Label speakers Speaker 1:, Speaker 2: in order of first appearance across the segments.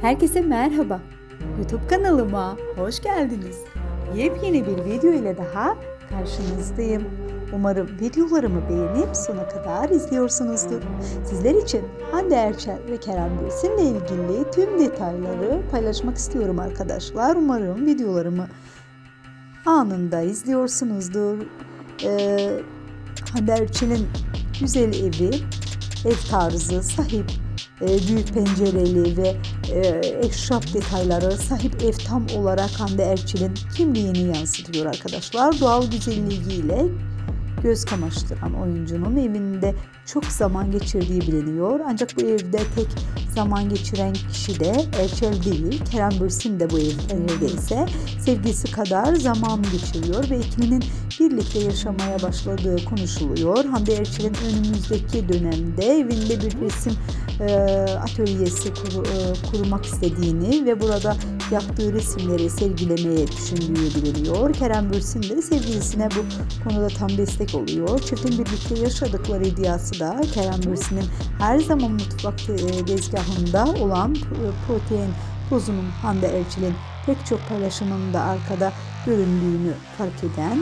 Speaker 1: Herkese merhaba. YouTube kanalıma hoş geldiniz. Yepyeni bir video ile daha karşınızdayım. Umarım videolarımı beğenip sona kadar izliyorsunuzdur. Sizler için Hande Erçel ve Kerem Bürsin'le ilgili tüm detayları paylaşmak istiyorum arkadaşlar. Umarım videolarımı anında izliyorsunuzdur. Ee, Hande Erçel'in güzel evi, ev tarzı, sahip büyük pencereli ve e, eşraf detayları sahip ev tam olarak Hande Erçel'in kimliğini yansıtıyor arkadaşlar. Doğal güzelliğiyle göz kamaştıran oyuncunun evinde çok zaman geçirdiği biliniyor. Ancak bu evde tek zaman geçiren kişi de Erçel değil. Kerem Bürsin de bu evde neredeyse sevgisi kadar zaman geçiriyor ve ikilinin birlikte yaşamaya başladığı konuşuluyor. Hande Erçel'in önümüzdeki dönemde evinde bir resim e, atölyesi kur, e, kurmak istediğini ve burada yaptığı resimleri sergilemeye düşündüğü biliniyor. Kerem Bürsin de sevgilisine bu konuda tam destek oluyor. Çiftin birlikte yaşadıkları iddiası da Kerem Bürsin'in her zaman mutfak e, tezgahında olan e, protein tozunun Hande Erçel'in pek çok paylaşımında arkada göründüğünü fark eden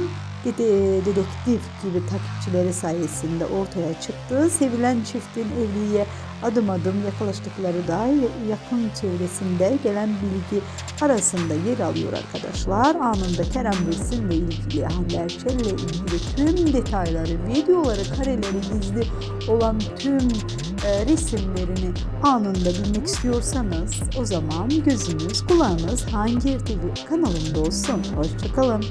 Speaker 1: dedektif gibi takipçileri sayesinde ortaya çıktı. Sevilen çiftin evliliğe adım adım yaklaştıkları da yakın çevresinde gelen bilgi arasında yer alıyor arkadaşlar. Anında Kerem Bürsin ile ilgili Hande Erçel ilgili tüm detayları, videoları, kareleri, gizli olan tüm e, resimlerini anında bilmek istiyorsanız o zaman gözünüz, kulağınız hangi TV kanalında olsun. Hoşçakalın.